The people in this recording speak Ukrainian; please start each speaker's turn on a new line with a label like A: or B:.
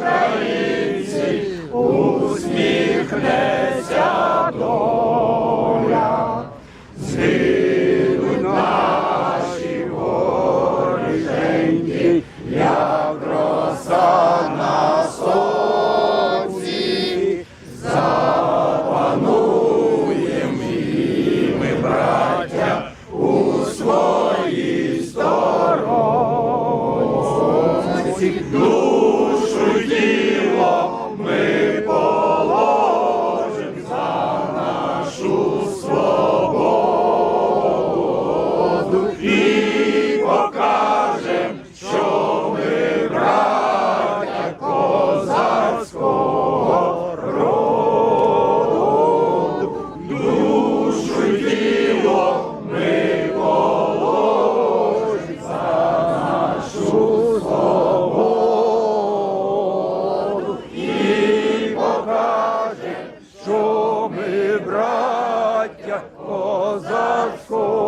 A: українці, усміхнеться доля. Згинуть наші воріженьки, як роса на сонці. Запануєм і ми, браття, у своїй сторонці. Козацького роду. Душу й ми положим за нашу свободу і покажем, що ми браття козацького